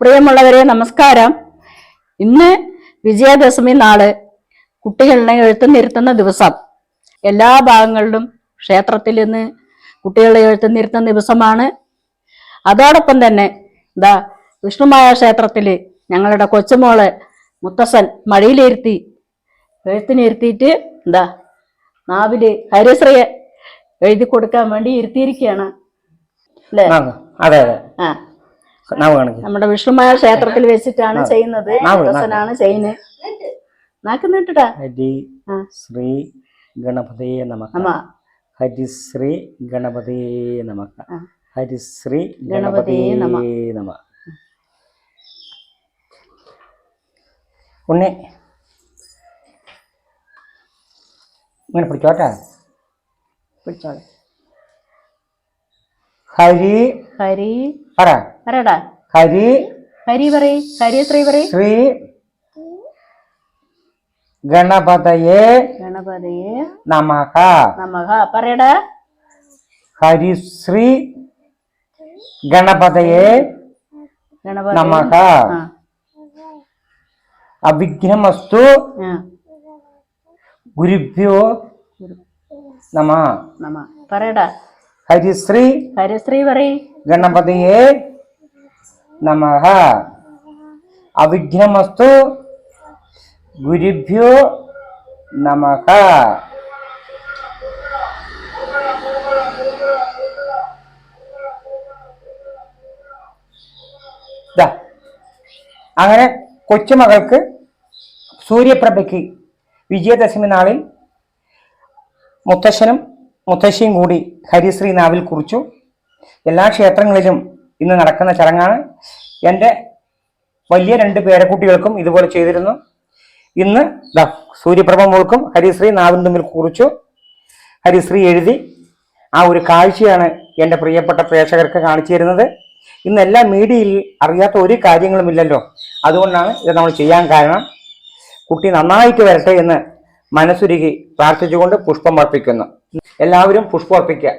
പ്രിയമുള്ളവരെ നമസ്കാരം. ഇന്ന് വിജയദശമി നാൾ. കുട്ടികളെ എഴുത്തുനിരുത്തുന്ന ദിവസം. എല്ലാ ഭാഗങ്ങളിലും ക്ഷേത്രത്തിൽ ഇന്ന് കുട്ടികളെ എഴുത്തുനിരുത്തുന്ന ദിവസമാണ്. അതോടൊപ്പം തന്നെ ദാ വിഷ്ണുമായ ക്ഷേത്രത്തിൽ ഞങ്ങളുടെ കൊച്ചുമോൾ മുത്തശ്ശൻ മഴയിലിരുത്തി എഴുത്തിനിരുത്തിയിട്ട് എന്താ നാവിൽ ഹരിശ്രീയെ എഴുതി കൊടുക്കാൻ വേണ്ടി ഇരുത്തിയിരിക്കുകയാണ്. അല്ലേ? അതെ അതെ. ആ. നമ്മുടെ വിഷ്ണുമായ ക്ഷേത്രത്തിൽ വെച്ചിട്ടാണ് ചെയ്യുന്നത്. മുത്തശ്ശനാണ് ചെയ്യുന്നത്. നാക്കുന്നിട്ടാ ഹരി ശ്രീ ഗണപതിയെ നമഃ. ഹരിശ്രീ ഗണപതിയെ നമഃ. ഹരിശ്രീ ഗണപതിയെ. നമ. ഉണ്ണി. ഇങ്ങനെ പിടിച്ചോട്ടെ പിടിച്ചോളെ ഹരി ഹരി പറ. പറയടാ. ഹരി ഹരി പറയ്. ഹരി ശ്രീ പറയ്? ശ്രീ ഗണപതയെ ഗണപതിയെ നമഃ നമഹ. പറയടാ. ഹരിശ്രീ ഗണപതയെ ഗണപതി നമഃ ആ. അവിഘ്നമസ്തു ആ. ഗുരുഭ്യോ നമ. നമ. പറയടാ. ഹരിശ്രീ ഹരിശ്രീ പറയ്. ഗണപതയെ നമ അവിഘ്നമസ്തു ഗുരുഭ്യോ നമ അങ്ങനെ കൊച്ചുമകൾക്ക് സൂര്യപ്രഭയ്ക്ക് വിജയദശമി നാളിൽ മുത്തശ്ശനും മുത്തശ്ശിയും കൂടി ഹരിശ്രീ നാവിൽ കുറിച്ചു. എല്ലാ ക്ഷേത്രങ്ങളിലും ഇന്ന് നടക്കുന്ന ചടങ്ങാണ്. എന്റെ വലിയ രണ്ട് പേരക്കുട്ടികൾക്കും ഇതുപോലെ ചെയ്തിരുന്നു. ഇന്ന് സൂര്യപ്രഭ മോൾക്കും ഹരിശ്രീ നാവിൻ തമ്മിൽ കുറിച്ചു. ഹരിശ്രീ എഴുതി. ആ ഒരു കാഴ്ചയാണ് എന്റെ പ്രിയപ്പെട്ട പ്രേക്ഷകർക്ക് കാണിച്ചു തരുന്നത്. ഇന്ന് എല്ലാ മീഡിയയിൽ അറിയാത്ത ഒരു കാര്യങ്ങളുമില്ലല്ലോ അതുകൊണ്ടാണ് ഇത് നമ്മൾ ചെയ്യാൻ കാരണം. കുട്ടി നന്നായിട്ട് വരട്ടെ എന്ന് മനസ്സുരുകി പ്രാർത്ഥിച്ചുകൊണ്ട് പുഷ്പം അർപ്പിക്കുന്നു. എല്ലാവരും പുഷ്പം അർപ്പിക്കുക.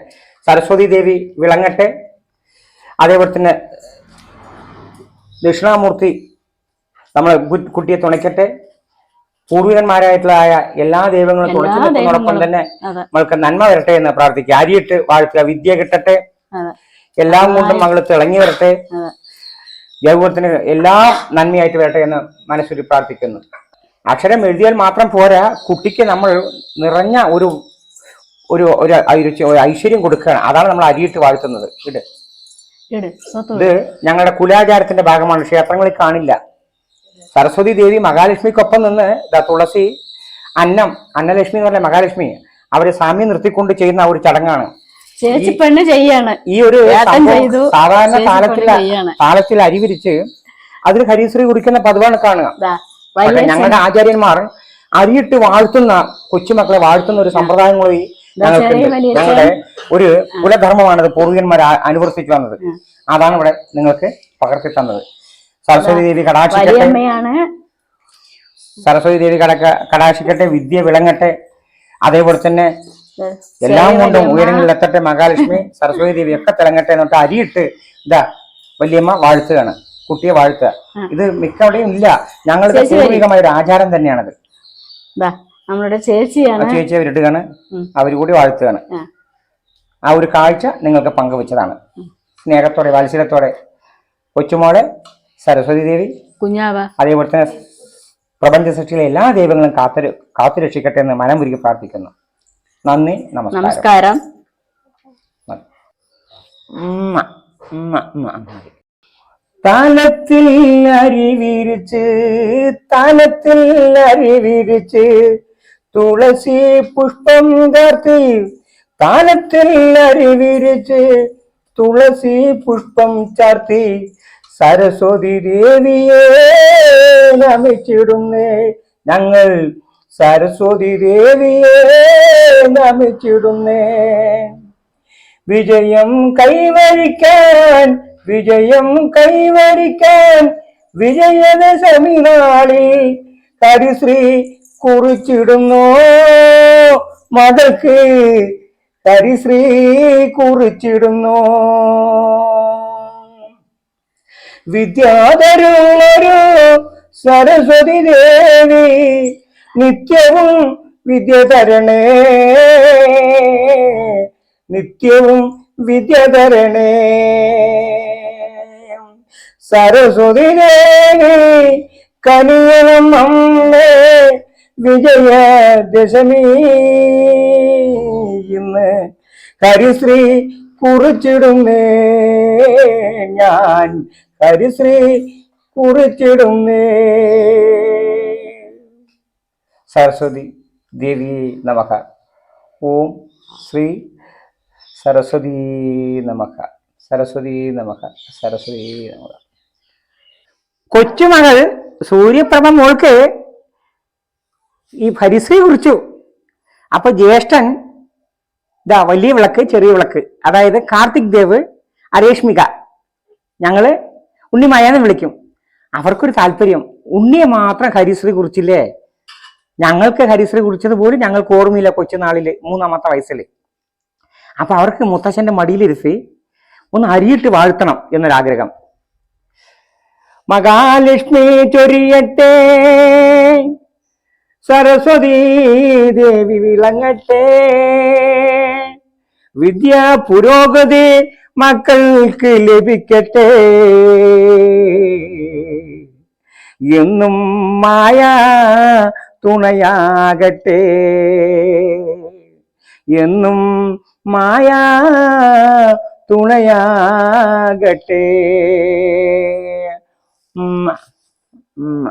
സരസ്വതി ദേവി വിളങ്ങട്ടെ. അതേപോലെ തന്നെ ദക്ഷിണാമൂർത്തി നമ്മളെ കുട്ടിയെ തുണയ്ക്കട്ടെ. പൂർവികന്മാരായിട്ടുള്ള എല്ലാ ദൈവങ്ങളും തുണച്ചു നിൽക്കുന്നതോടൊപ്പം തന്നെ നമ്മൾക്ക് നന്മ വരട്ടെ എന്ന് പ്രാർത്ഥിക്കുക. അരിയിട്ട് വാഴ്ത്തുക. വിദ്യ കിട്ടട്ടെ. എല്ലാം കൊണ്ടും മകൾ തിളങ്ങി വരട്ടെ. ജൈവത്തിന് എല്ലാ എല്ലാം നന്മയായിട്ട് വരട്ടെ എന്ന് മനസ്സിൽ പ്രാർത്ഥിക്കുന്നു. അക്ഷരം എഴുതിയാൽ മാത്രം പോരാ. കുട്ടിക്ക് നമ്മൾ നിറഞ്ഞ ഒരു ഒരു ഒരു ഐശ്വര്യം കൊടുക്കുകയാണ്. അതാണ് നമ്മൾ അരിയിട്ട് വാഴ്ത്തുന്നത്. ഇത്. ഇട് ഇത് ഞങ്ങളുടെ കുലാചാരത്തിന്റെ ഭാഗമാണ്. ക്ഷേത്രങ്ങളിൽ കാണില്ല. സരസ്വതി ദേവി മഹാലക്ഷ്മിക്കൊപ്പം നിന്ന് തുളസി അന്നം അന്നലക്ഷ്മി എന്ന് പറഞ്ഞ മഹാലക്ഷ്മി അവരെ സാമ്യം നിർത്തിക്കൊണ്ട് ചെയ്യുന്ന ഒരു ചടങ്ങാണ്. ചേച്ചി പെണ്ണ് ചെയ്യാണ്. ഈ ഒരു സാധാരണ താളത്തിൽ അരിവിരിച്ച് അതിന് താളത്തിൽ കുടിക്കുന്ന അതിൽ ഹരിശ്രീ കുറിക്കുന്ന പതിവാണ് കാണുക. ഞങ്ങളുടെ ആചാര്യന്മാർ അരിയിട്ട് വാഴ്ത്തുന്ന കൊച്ചുമക്കളെ വാഴ്ത്തുന്ന ഒരു സമ്പ്രദായം കൂടി ഞങ്ങൾക്കുണ്ട് ഞങ്ങളുടെ ഒരു കുലധർമ്മമാണത് പൂർവികന്മാർ അനുവർത്തിച്ചു വന്നത്. അതാണ് ഇവിടെ നിങ്ങൾക്ക് പകർത്തി തന്നത്. സരസ്വതി ദേവി കടാക്ഷിക്കട്ടെ. സരസ്വതി ദേവി കടക്ക കടാക്ഷിക്കട്ടെ വിദ്യ വിളങ്ങട്ടെ. അതേപോലെ തന്നെ എല്ലാം കൊണ്ടും ഉയരങ്ങളിൽ എത്തട്ടെ മഹാലക്ഷ്മി. സരസ്വതി ദേവി ഒക്കെ തിളങ്ങട്ടെ എന്നിട്ട് അരിയിട്ട് ഇതാ വല്യമ്മ വാഴ്ത്തുകയാണ്. കുട്ടിയെ വാഴ്ത്തുക. ഇത് മിക്കവിടെയും ഇല്ല. ഞങ്ങളുടെ പൂർവികമായ ഒരു ആചാരം തന്നെയാണത്. നമ്മളുടെ ചേച്ചിയാണ്. ചേച്ചിയെ അവരിടുകയാണ് അവർ അവർ കൂടി വാഴ്ത്തുകയാണ്. ആ. ഒരു കാഴ്ച നിങ്ങൾക്ക് പങ്കുവച്ചതാണ്. സ്നേഹത്തോടെ വാത്സല്യത്തോടെ. കൊച്ചുമോളെ സരസ്വതി ദേവി കുഞ്ഞാവ. അതേപോലെ തന്നെ പ്രപഞ്ച സൃഷ്ടിയിലെ എല്ലാ ദൈവങ്ങളും കാത്തു കാത്തുരക്ഷിക്കട്ടെ എന്ന് മനം ഉരുകി പ്രാർത്ഥിക്കുന്നു. നന്ദി നമസ്കാരം. നമസ്കാരം. ഉമ്മ, ഉമ്മ, ഉമ്മ, ഉമ്മ. അരി വിരിച്ച് താലത്തിൽ അരി വിരിച്ച് തുളസി പുഷ്പം കാർത്തി കാലത്തിൽ അരിവിരിച്ച് തുളസി പുഷ്പം ചാർത്തി സരസ്വതി ദേവിയെ നമിച്ചിടുന്നേ. ഞങ്ങൾ സരസ്വതി ദേവിയെ നമിച്ചിടുന്നേ. വിജയം കൈവരിക്കാൻ വിജയം കൈവരിക്കാൻ വിജയദശമി നാളിൽ ഹരിശ്രീ കുറിച്ചിടുന്നു. മകൾക്ക് ഹരിശ്രീ കുറിച്ചിടുന്നു. വിദ്യാധരുള്ളൊരു സരസ്വതി ദേവി നിത്യവും വിദ്യ തരണേ. നിത്യവും വിദ്യ തരണേ. സരസ്വതി ദേവി കനിയണം അമ്മേ. വിജയദശമി ഇന്ന് ഹരിശ്രീ കുറിച്ചിടുന്നേ. ഞാൻ ഹരിശ്രീ കുറിച്ചിടുന്നേ. സരസ്വതി ദേവി നമക ഓം ശ്രീ സരസ്വതി നമക സരസ്വതി നമക സരസ്വതി നമക കൊച്ചുമകൾ സൂര്യപ്രഭ മോൾക്ക് ഈ ഭരിസയെ കുറിച്ചു അപ്പൊ ജ്യേഷ്ഠൻ ഇതാ വലിയ വിളക്ക് ചെറിയ വിളക്ക്. അതായത് കാർത്തിക് ദേവ് അരേഷ്മിക. ഞങ്ങൾ ഉണ്ണിമായെന്ന് വിളിക്കും. അവർക്കൊരു താല്പര്യം. ഉണ്ണിയെ മാത്രം ഹരിശ്രീ കുറിച്ചില്ലേ? ഞങ്ങൾക്ക് ഹരിശ്രീ കുറിച്ചത് പോലും ഞങ്ങൾക്ക് ഓർമ്മയില്ല കൊച്ചുനാളിൽ മൂന്നാമത്തെ വയസ്സിൽ അപ്പൊ അവർക്ക് മുത്തശ്ശന്റെ മടിയിലിരുത്തി ഒന്ന് അരിയിട്ട് വാഴ്ത്തണം എന്നൊരാഗ്രഹം. മഹാലക്ഷ്മി ചൊരിയട്ടെ. സരസ്വതി ദേവി വിളങ്ങട്ടെ. വിദ്യ പുരോഗതി മക്കൾക്ക് ലഭിക്കട്ടെ. എന്നും മായ തുണയാകട്ടെ. എന്നും മായ തുണയാകട്ടെ. ഉമ്മ ഉമ്മ